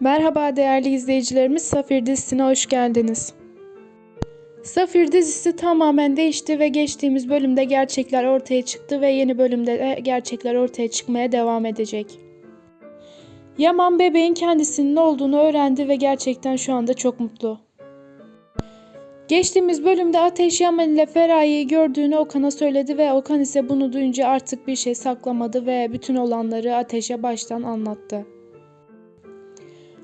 Merhaba değerli izleyicilerimiz, Safir dizisine hoş geldiniz. Safir dizisi tamamen değişti ve geçtiğimiz bölümde gerçekler ortaya çıktı ve yeni bölümde de gerçekler ortaya çıkmaya devam edecek. Yaman bebeğin kendisinin olduğunu öğrendi ve gerçekten şu anda çok mutlu. Geçtiğimiz bölümde Ateş Yaman ile Feraye'yi gördüğünü Okan'a söyledi ve Okan ise bunu duyunca artık bir şey saklamadı ve bütün olanları Ateş'e baştan anlattı.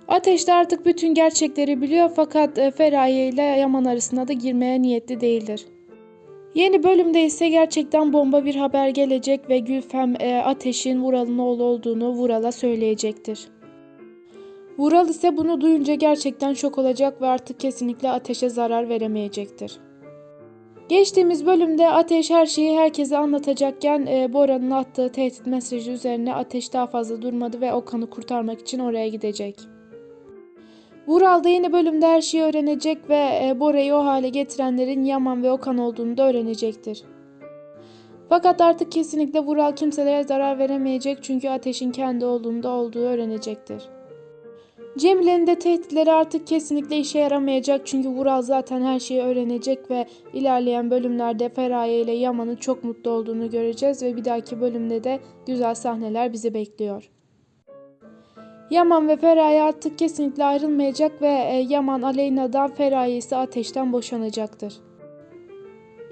Ateş de artık bütün gerçekleri biliyor fakat e, Feraye ile Yaman arasına da girmeye niyetli değildir. Yeni bölümde ise gerçekten bomba bir haber gelecek ve Gülfem e, Ateş'in Vural'ın oğlu olduğunu Vural'a söyleyecektir. Vural ise bunu duyunca gerçekten şok olacak ve artık kesinlikle Ateş'e zarar veremeyecektir. Geçtiğimiz bölümde Ateş her şeyi herkese anlatacakken e, Bora'nın attığı tehdit mesajı üzerine Ateş daha fazla durmadı ve Okan'ı kurtarmak için oraya gidecek. Vural da yeni bölümde her şeyi öğrenecek ve e, Bora'yı o hale getirenlerin Yaman ve Okan olduğunu da öğrenecektir. Fakat artık kesinlikle Vural kimselere zarar veremeyecek çünkü Ateş'in kendi olduğunda olduğu öğrenecektir. Cemile'nin de tehditleri artık kesinlikle işe yaramayacak çünkü Vural zaten her şeyi öğrenecek ve ilerleyen bölümlerde Feraye ile Yaman'ın çok mutlu olduğunu göreceğiz ve bir dahaki bölümde de güzel sahneler bizi bekliyor. Yaman ve Feraye artık kesinlikle ayrılmayacak ve e, Yaman Aleyna'dan Feraye ise Ateş'ten boşanacaktır.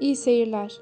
İyi seyirler.